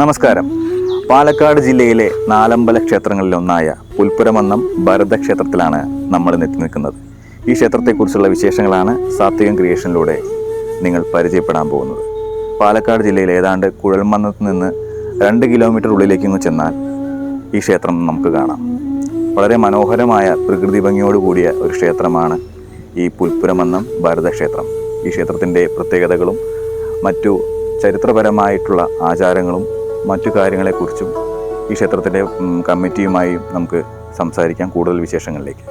നമസ്കാരം. പാലക്കാട് ജില്ലയിലെ നാലമ്പല ക്ഷേത്രങ്ങളിലൊന്നായ പുൽപ്പുരമന്നം ഭരതക്ഷേത്രത്തിലാണ് നമ്മൾ എത്തി നിൽക്കുന്നത്. ഈ ക്ഷേത്രത്തെക്കുറിച്ചുള്ള വിശേഷങ്ങളാണ് സാത്വികം ക്രിയേഷനിലൂടെ നിങ്ങൾ പരിചയപ്പെടാൻ പോകുന്നത്. പാലക്കാട് ജില്ലയിൽ ഏതാണ്ട് കുഴൽമന്നത്ത് നിന്ന് രണ്ട് കിലോമീറ്റർ ഉള്ളിലേക്കൊന്ന് ചെന്നാൽ ഈ ക്ഷേത്രം നമുക്ക് കാണാം. വളരെ മനോഹരമായ പ്രകൃതി ഭംഗിയോട് കൂടിയ ഒരു ക്ഷേത്രമാണ് ഈ പുൽപ്പുരമന്നം ഭാരതക്ഷേത്രം ഈ ക്ഷേത്രത്തിന്റെ പ്രത്യേകതകളും മറ്റു ചരിത്രപരമായിട്ടുള്ള ആചാരങ്ങളും മറ്റു കാര്യങ്ങളെക്കുറിച്ചും ഈ ക്ഷേത്രത്തിന്റെ കമ്മിറ്റിയുമായി നമുക്ക് സംസാരിക്കാം കൂടുതൽ വിശേഷങ്ങളിലേക്ക്.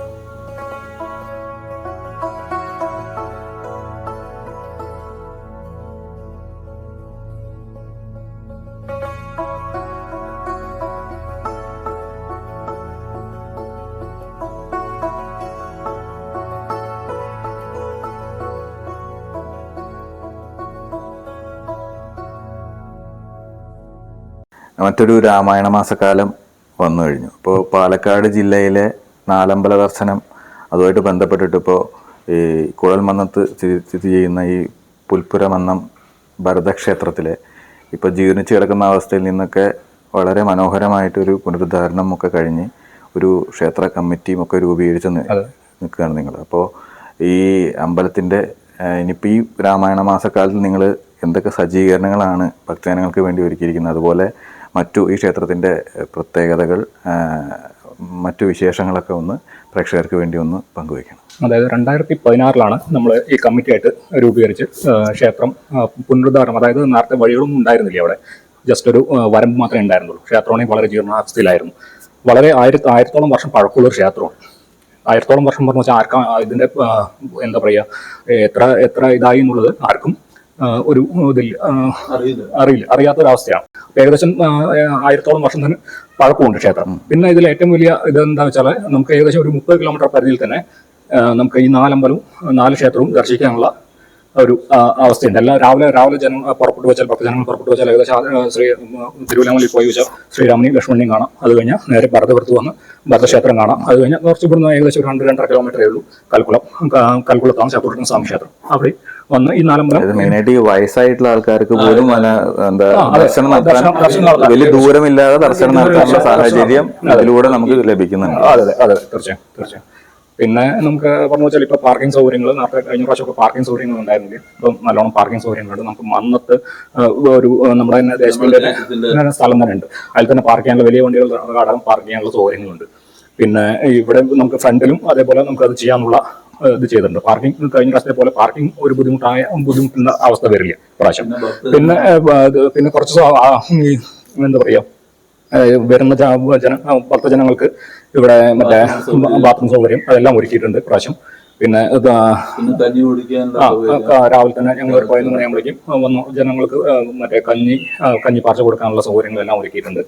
മറ്റൊരു രാമായണ മാസക്കാലം വന്നു കഴിഞ്ഞു. ഇപ്പോൾ പാലക്കാട് ജില്ലയിലെ നാലമ്പല ദർശനം അതുമായിട്ട് ബന്ധപ്പെട്ടിട്ട് ഇപ്പോൾ ഈ കുഴൽമന്നത്ത് സ്ഥിതി സ്ഥിതി ചെയ്യുന്ന ഈ പുൽപ്പുരമന്നം ഭരതക്ഷേത്രത്തിലെ ഇപ്പോൾ ജീർണിച്ച് കിടക്കുന്ന അവസ്ഥയിൽ നിന്നൊക്കെ വളരെ മനോഹരമായിട്ടൊരു പുനരുദ്ധാരണം ഒക്കെ കഴിഞ്ഞ് ഒരു ക്ഷേത്ര കമ്മിറ്റിയും ഒക്കെ രൂപീകരിച്ച് നിൽക്കുകയാണ് നിങ്ങൾ അപ്പോൾ ഈ അമ്പലത്തിന്റെ ഇനിയിപ്പോൾ ഈ രാമായണ മാസക്കാലത്ത് നിങ്ങൾ എന്തൊക്കെ സജ്ജീകരണങ്ങളാണ് ഭക്തജനങ്ങൾക്ക് വേണ്ടി ഒരുക്കിയിരിക്കുന്നത്? അതുപോലെ മറ്റു ഈ ക്ഷേത്രത്തിന്റെ പ്രത്യേകതകൾ മറ്റു വിശേഷങ്ങളൊക്കെ ഒന്ന് പ്രേക്ഷകർക്ക് വേണ്ടി ഒന്ന് പങ്കുവയ്ക്കണം. അതായത് രണ്ടായിരത്തി പതിനാറിലാണ് നമ്മൾ ഈ കമ്മിറ്റിയായിട്ട് രൂപീകരിച്ച് ക്ഷേത്രം പുനരുദ്ധാരണം അതായത് നേരത്തെ വഴികളൊന്നും ഉണ്ടായിരുന്നില്ല അവിടെ. ജസ്റ്റ് ഒരു വരമ്പ് മാത്രമേ ഉണ്ടായിരുന്നുള്ളൂ. ക്ഷേത്രമാണെങ്കിൽ വളരെ ജീർണാവസ്ഥയിലായിരുന്നു. വളരെ ആയിരത്തി ആയിരത്തോളം വർഷം പഴക്കമുള്ള ഒരു ക്ഷേത്രമാണ്. ആയിരത്തോളം വർഷം പറഞ്ഞു വെച്ചാൽ ആർക്കും ഇതിന്റെ എന്താ പറയുക എത്ര എത്ര ഇതായി എന്നുള്ളത് ആർക്കും ഒരു ഇതിൽ അറിയില്ല. അറിയാത്ത ഒരവസ്ഥയാണ് ഏകദേശം ആയിരത്തോളം വർഷം തന്നെ പഴക്കമുണ്ട് ക്ഷേത്രം. പിന്നെ ഇതിൽ ഏറ്റവും വലിയ ഇതെന്താ എന്താ വെച്ചാൽ നമുക്ക് ഏകദേശം ഒരു മുപ്പത് കിലോമീറ്റർ പരിധിയിൽ തന്നെ നമുക്ക് ഈ നാലമ്പലവും നാല് ക്ഷേത്രവും ദർശിക്കാനുള്ള ഒരു അവസ്ഥയുണ്ട്. എല്ലാം രാവിലെ രാവിലെ ജനം പുറപ്പെട്ടു വെച്ചാൽ ഭക്തജനങ്ങൾ പുറപ്പെട്ടു വെച്ചാൽ ഏകദേശം ശ്രീ തിരുവല്ലാമലയിൽ പോയി വെച്ചാൽ ശ്രീരാമനെയും ലക്ഷ്മണനെയും കാണാം. അത് കഴിഞ്ഞാൽ നേരെ ഭരതപുരത്ത് വന്ന് ഭരതക്ഷേത്രം കാണാം. അത് കഴിഞ്ഞാൽ കുറച്ച് ഇവിടുന്ന് ഏകദേശം ഒരു രണ്ട് രണ്ടര കിലോമീറ്ററേ ഉള്ളൂ കൽക്കുളം കൽക്കുളത്താണ് ചാത്തൂർട്ടൻ സ്വാമി ക്ഷേത്രം. അവിടെ വന്ന് ഈ നാലമ്പലം മെയിനായിട്ട് ഈ വയസ്സായിട്ടുള്ള ആൾക്കാർക്ക് പോലും എന്താ. ദർശനം നടത്താൻ. വലിയ ദൂരമില്ലാതെ ദർശനം നടത്താനുള്ള സാഹചര്യം അതിലൂടെ നമുക്ക് ലഭിക്കുന്നുണ്ട്. അതെ അതെ അതെ തീർച്ചയായും തീർച്ചയായും. പിന്നെ നമുക്ക് പറഞ്ഞു വെച്ചാൽ ഇപ്പൊ പാർക്കിംഗ് സൗകര്യങ്ങൾ നേരത്തെ കഴിഞ്ഞ പ്രാവശ്യമൊക്കെ പാർക്കിംഗ് സൗകര്യങ്ങൾ ഉണ്ടായിരുന്നില്ല? ഇപ്പം നല്ലോണം പാർക്കിംഗ് സൗകര്യങ്ങളുണ്ട്. നമുക്ക് മന്നത്ത് ഒരു നമ്മുടെ തന്നെ ദേശത്തിന്റെ തന്നെ സ്ഥലം തന്നെ ഉണ്ട്. അതിൽ തന്നെ പാർക്ക് ചെയ്യാനുള്ള വലിയ വണ്ടികൾ പാർക്ക് ചെയ്യാനുള്ള സൗകര്യങ്ങളുണ്ട്. പിന്നെ ഇവിടെ നമുക്ക് ഫ്രണ്ടിലും അതേപോലെ നമുക്ക് അത് ചെയ്യാനുള്ള ഇത് ചെയ്തിട്ടുണ്ട്. പാർക്കിംഗ് കഴിഞ്ഞ പ്രാവശ്യത്തെ പോലെ പാർക്കിംഗ് ഒരു ബുദ്ധിമുട്ടായ ബുദ്ധിമുട്ടുന്ന അവസ്ഥ വരില്ല പ്രാവശ്യം പിന്നെ പിന്നെ കുറച്ച് എന്താ പറയാ വരുന്ന ജന ഭക്തജനങ്ങൾക്ക് ഇവിടെ മറ്റേ ബാത്റൂം സൗകര്യം. അതെല്ലാം ഒരുക്കിയിട്ടുണ്ട് പ്രാവശ്യം പിന്നെ രാവിലെ തന്നെ ഞങ്ങൾ ഒരു പതിനൊന്ന് മണിയാകുമ്പോഴേക്കും വന്നു. ജനങ്ങൾക്ക് മറ്റേ കഞ്ഞി കഞ്ഞി പാർച്ച കൊടുക്കാനുള്ള സൗകര്യങ്ങളെല്ലാം ഒരുക്കിയിട്ടുണ്ട്.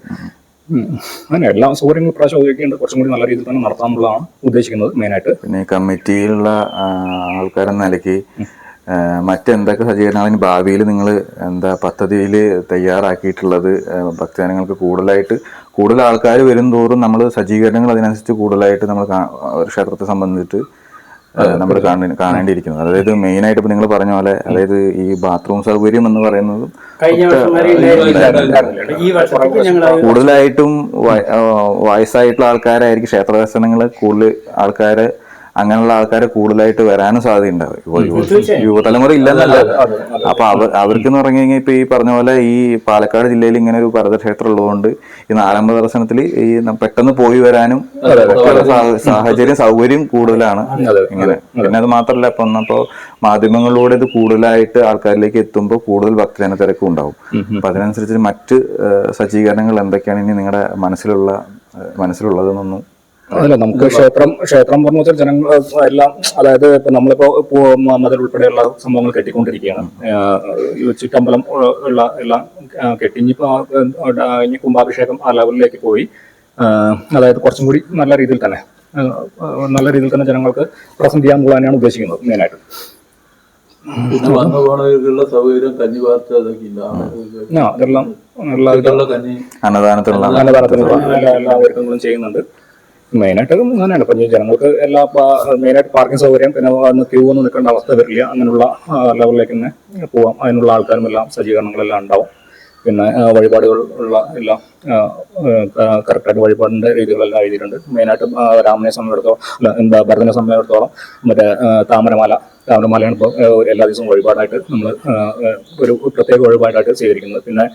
അങ്ങനെ എല്ലാ സൗകര്യങ്ങളും പ്രാവശ്യം ഉപയോഗിക്കേണ്ടത് കുറച്ചും കൂടി നല്ല രീതിയിൽ തന്നെ നടത്താമെന്നുള്ളതാണ് ഉദ്ദേശിക്കുന്നത് മെയിനായിട്ട്. പിന്നെ കമ്മിറ്റിയിലുള്ള ആൾക്കാരെന്ന നിലയ്ക്ക് മറ്റെന്തൊക്കെ സജ്ജീകരണങ്ങൾ? ഭാവിയിൽ നിങ്ങൾ എന്താ പദ്ധതിയിൽ തയ്യാറാക്കിയിട്ടുള്ളത് ഭക്തജനങ്ങൾക്ക് കൂടുതലായിട്ട് കൂടുതൽ ആൾക്കാർ വരും തോറും നമ്മൾ സജ്ജീകരണങ്ങൾ അതിനനുസരിച്ച് കൂടുതലായിട്ട് നമ്മൾ ക്ഷേത്രത്തെ സംബന്ധിച്ചിട്ട് നമ്മൾ കാണേണ്ടിയിരിക്കുന്നത് അതായത് മെയിൻ ആയിട്ട് ഇപ്പൊ നിങ്ങൾ പറഞ്ഞ പോലെ അതായത് ഈ ബാത്റൂം സൗകര്യം എന്ന് പറയുന്നത് കൂടുതലായിട്ടും വയസ്സായിട്ടുള്ള ആൾക്കാരായിരിക്കും ക്ഷേത്ര ദർശനങ്ങൾ കൂടുതൽ ആൾക്കാരെ അങ്ങനെയുള്ള ആൾക്കാരെ കൂടുതലായിട്ട് വരാനും സാധ്യതയുണ്ടാവും ഇപ്പോൾ യുവ- യുവതലമുറ ഇല്ലെന്നല്ല. അപ്പൊ അവർ അവർക്ക് എന്ന് പറഞ്ഞു കഴിഞ്ഞാൽ ഇപ്പൊ ഈ പറഞ്ഞ പോലെ ഈ പാലക്കാട് ജില്ലയിൽ ഇങ്ങനെ ഒരു ഭരതക്ഷേത്രം ഉള്ളതുകൊണ്ട് ഈ നാലമ്പ ദർശനത്തിൽ ഈ പെട്ടെന്ന് പോയി വരാനും സാഹചര്യം സൗകര്യം കൂടുതലാണ്. ഇങ്ങനെ. പിന്നെ അത് മാത്രമല്ല ഇപ്പൊ ഒന്നപ്പോ മാധ്യമങ്ങളിലൂടെ ഇത് കൂടുതലായിട്ട് ആൾക്കാരിലേക്ക് എത്തുമ്പോൾ കൂടുതൽ ഭക്തജന തിരക്കും ഉണ്ടാവും. അപ്പൊ അതിനനുസരിച്ച് മറ്റ് സജ്ജീകരണങ്ങൾ എന്തൊക്കെയാണ് ഇനി നിങ്ങളുടെ മനസ്സിലുള്ള മനസ്സിലുള്ളതെന്നൊന്നും അതല്ല നമുക്ക് ക്ഷേത്രം ക്ഷേത്രം പറഞ്ഞു വെച്ചാൽ ജനങ്ങൾ എല്ലാം അതായത് ഇപ്പൊ നമ്മളിപ്പോ മതിൽ ഉൾപ്പെടെയുള്ള സംഭവങ്ങൾ കെട്ടിക്കൊണ്ടിരിക്കുകയാണ്. ചുറ്റമ്പലം ഉള്ള- എല്ലാം ആഹ് കെട്ടി. ഇനിയിപ്പോ ആ, ആ, ഇനി കുംഭാഭിഷേകം ആ ലെവലിലേക്ക് പോയി. അതായത് കുറച്ചും കൂടി നല്ല രീതിയിൽ തന്നെ നല്ല രീതിയിൽ തന്നെ ജനങ്ങൾക്ക് പ്രസന്റ് ചെയ്യാനുള്ള തന്നെയാണ് ഉദ്ദേശിക്കുന്നത് മെയിനായിട്ട്. സൗകര്യം കഞ്ഞി അതെല്ലാം തരത്തിലുള്ള എല്ലാ എല്ലാ ഒരുക്കങ്ങളും ചെയ്യുന്നുണ്ട്. മെയിനായിട്ട് അങ്ങനെയാണ് ഇപ്പം ജനങ്ങൾക്ക് എല്ലാ മെയിനായിട്ട് പാർക്കിംഗ് സൗകര്യം പിന്നെ അന്ന് ക്യൂ ഒന്നും നിൽക്കേണ്ട അവസ്ഥ വരില്ല. അങ്ങനെയുള്ള ലെവലിലേക്ക് തന്നെ പോവാം. അതിനുള്ള ആൾക്കാരും എല്ലാം സജ്ജീകരണങ്ങളെല്ലാം ഉണ്ടാവും. പിന്നെ വഴിപാടുകൾ ഉള്ള എല്ലാം കറക്റ്റായിട്ട് വഴിപാടിന്റെ രീതികളെല്ലാം എഴുതിയിട്ടുണ്ട്. മെയിനായിട്ട് രാമനെ സംബന്ധിച്ചിടത്തോളം എന്താ ഭരതനെ സംബന്ധിച്ചിടത്തോളം മറ്റേ താമരമാല താമരമാലയാണ് ഇപ്പോൾ എല്ലാ ദിവസവും വഴിപാടായിട്ട് നമ്മൾ ഒരു പ്രത്യേക വഴിപാടായിട്ട് സ്വീകരിക്കുന്നത് പിന്നെ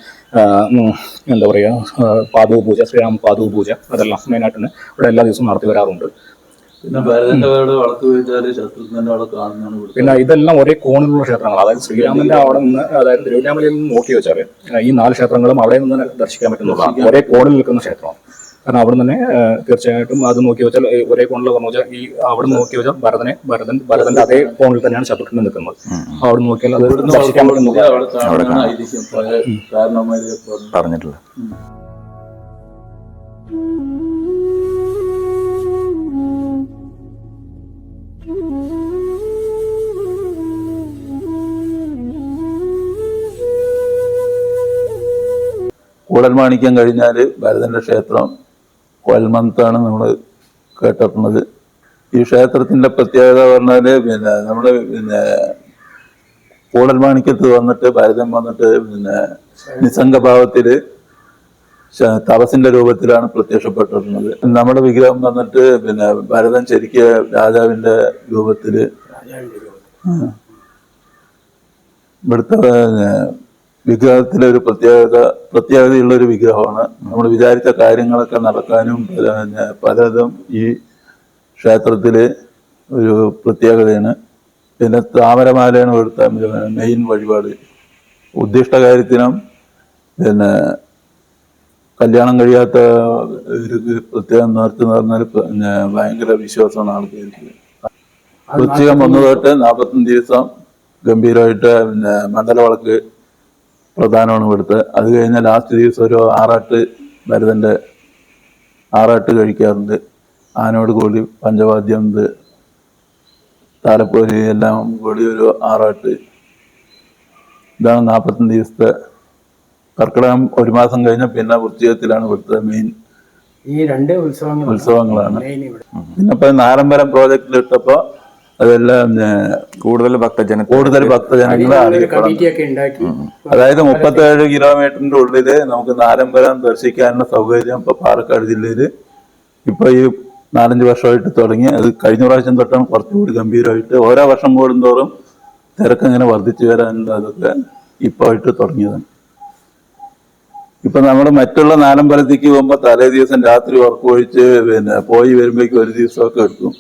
എന്താ പറയുക പാദു പൂജ ശ്രീരാമ പാദു പൂജ അതെല്ലാം മെയിനായിട്ട് ഇവിടെ എല്ലാ ദിവസവും നടത്തി വരാറുണ്ട്. പിന്നെ ഭരതന്റെ ശത്രുഘ്നന്റെ അവിടെ കാണുന്നതാണ് പിന്നെ ഇതെല്ലാം ഒരേ കോണിലുള്ള ക്ഷേത്രങ്ങൾ അതായത് ശ്രീരാമന്റെ അവിടെ നിന്ന് അതായത് തിരുവല്ലാമലയിൽ നിന്ന് നോക്കി വെച്ചാൽ ഈ നാല് ക്ഷേത്രങ്ങളും അവിടെ നിന്ന് തന്നെ ദർശിക്കാൻ പറ്റുന്നതാണ്. ഒരേ കോണിൽ നിൽക്കുന്ന ക്ഷേത്രമാണ് കാരണം അവിടെ നിന്ന് തന്നെ തീർച്ചയായിട്ടും അത് നോക്കി വെച്ചാൽ ഒരേ കോണിൽ പറഞ്ഞു വെച്ചാൽ ഈ അവിടെ നിന്ന് നോക്കി വെച്ചാൽ ഭരതനെ ഭരതൻ ഭരതന്റെ അതേ കോണിൽ തന്നെയാണ് ശത്രുഘ്നൻ നിൽക്കുന്നത്. അവിടെ നോക്കിയാൽ അത് ഇവിടുന്ന് കൂടൽമാണിക്യം കഴിഞ്ഞാൽ ഭരതന്റെ ക്ഷേത്രം കൊൽമന്താണ് നമ്മൾ കേട്ടിട്ടുള്ളത് ഈ ക്ഷേത്രത്തിന്റെ പ്രത്യേകത പറഞ്ഞാൽ പിന്നെ നമ്മൾ പിന്നെ കൂടൽമാണിക്യത്ത് വന്നിട്ട് ഭരതൻ വന്നിട്ട് പിന്നെ നിസ്സംഗഭാവത്തിൽ ശ- തപസിന്റെ രൂപത്തിലാണ് പ്രത്യക്ഷപ്പെട്ടിട്ടുള്ളത് നമ്മുടെ വിഗ്രഹം വന്നിട്ട് പിന്നെ ഭരതൻ ശരിക്ക് രാജാവിന്റെ രൂപത്തിൽ ആ. ഇവിടുത്തെ വിഗ്രഹത്തിലെ ഒരു പ്രത്യേകത പ്രത്യേകതയുള്ള ഒരു വിഗ്രഹമാണ്. നമ്മൾ വിചാരിച്ച കാര്യങ്ങളൊക്കെ നടക്കാനും പിന്നെ പലതും ഈ ക്ഷേത്രത്തിൽ ഒരു പ്രത്യേകതയാണ്. പിന്നെ താമരമാലയാണ് ഒരു മെയിൻ വഴിപാട്. ഉദ്ദിഷ്ട കാര്യത്തിനും പിന്നെ കല്യാണം കഴിയാത്ത ഇവർക്ക് പ്രത്യേകം നേർക്കെന്ന് പറഞ്ഞാൽ പിന്നെ ഭയങ്കര വിശ്വാസമാണ് ആൾക്കാർക്ക്. വൃശ്ചികം വന്നു തൊട്ട് നാൽപ്പത്തഞ്ച് ദിവസം ഗംഭീരമായിട്ട് പിന്നെ മണ്ഡലവിളക്ക് പ്രധാനമാണ് ഇവിടുത്തെ അത് കഴിഞ്ഞ ലാസ്റ്റ് ദിവസം ഒരു ആറാട്ട് ഭരതന്റെ ആറാട്ട് കഴിക്കാറുണ്ട്. ആനോട് കൂടി പഞ്ചവാദ്യം ഇത് താലപ്പൊലി എല്ലാം കൂടി ഒരു ആറാട്ട്. ഇതാണ് നാൽപ്പത്തഞ്ച് ദിവസത്തെ കർക്കിടകം. ഒരു മാസം കഴിഞ്ഞ പിന്നെ വൃത്തിയത്തിലാണ് ഇവിടുത്തെ മെയിൻ ഈ രണ്ട് ഉത്സവങ്ങൾ ഉത്സവങ്ങളാണ്. പിന്നെ ഇപ്പൊ നാരമ്പരം പ്രോജക്റ്റിൽ ഇട്ടപ്പോ അതെല്ലാം കൂടുതൽ ഭക്തജന കൂടുതൽ ഭക്തജനങ്ങളെ അറിയപ്പെടണം അതായത് മുപ്പത്തേഴ് കിലോമീറ്ററിന്റെ ഉള്ളിൽ നമുക്ക് നാരമ്പലം ദർശിക്കാനുള്ള സൗകര്യം ഇപ്പൊ പാലക്കാട് ജില്ലയിൽ ഇപ്പൊ ഈ നാലഞ്ച് വർഷമായിട്ട് തുടങ്ങി. അത് കഴിഞ്ഞ പ്രാവശ്യം തൊട്ടാണ് കുറച്ചുകൂടി ഗംഭീരമായിട്ട്. ഓരോ വർഷം കൂടുന്തോറും തിരക്ക് ഇങ്ങനെ വർദ്ധിച്ചു വരാനുള്ള അതൊക്കെ ഇപ്പൊ ആയിട്ട് തുടങ്ങിയതാണ്. ഇപ്പൊ നമ്മൾ മറ്റുള്ള നാലമ്പലത്തേക്ക് പോകുമ്പോൾ തലേ ദിവസം രാത്രി ഉറക്കമൊഴിച്ച് പിന്നെ പോയി വരുമ്പോഴേക്കും ഒരു ദിവസമൊക്കെ എടുക്കും.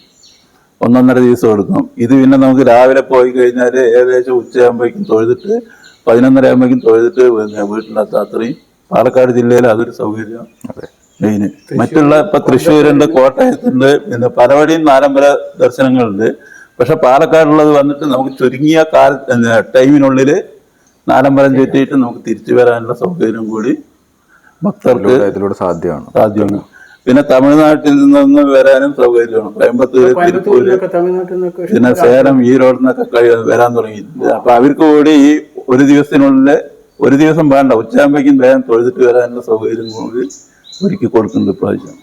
ഒന്നൊന്നര ദിവസം എടുക്കും. ഇത് പിന്നെ നമുക്ക് രാവിലെ പോയി കഴിഞ്ഞാൽ ഏകദേശം ഉച്ചയാകുമ്പോഴേക്കും തൊഴുതിട്ട് പതിനൊന്നര ആകുമ്പോഴേക്കും തൊഴുതിട്ട് വീട്ടിലെത്താം. അത്രയും പാലക്കാട് ജില്ലയിൽ അതൊരു സൗകര്യം. മെയിന്. മറ്റുള്ള ഇപ്പൊ തൃശ്ശൂരുണ്ട് കോട്ടയത്തുണ്ട് പിന്നെ പലവഴിയും നാലമ്പല ദർശനങ്ങളുണ്ട്. പക്ഷെ പാലക്കാടുള്ളത് വന്നിട്ട് നമുക്ക് ചുരുങ്ങിയ കാല ടൈമിനുള്ളിൽ നാലമ്പലം ചുറ്റിയിട്ട് നമുക്ക് തിരിച്ചു വരാനുള്ള സൗകര്യം കൂടി ഭക്തർക്ക് സാധ്യമാണ്. സാധ്യമാണ്. പിന്നെ തമിഴ്നാട്ടിൽ നിന്ന് വരാനും സൗകര്യമാണ്. കോയമ്പത്തൂര് തിരുപ്പൂര് പിന്നെ സേലം ഈരോട് നിന്നൊക്കെ കഴിയാൻ വരാൻ തുടങ്ങി അപ്പൊ അവർക്ക് കൂടി ഈ ഒരു ദിവസത്തിനുള്ളിൽ ഒരു ദിവസം വേണ്ട ഉച്ചയാകുമ്പോഴേക്കും വേഗം തൊഴുതിട്ട് വരാനുള്ള സൗകര്യം കൂടി ഒരുക്കി കൊടുക്കുന്നുണ്ട് ഇപ്രാവശ്യം.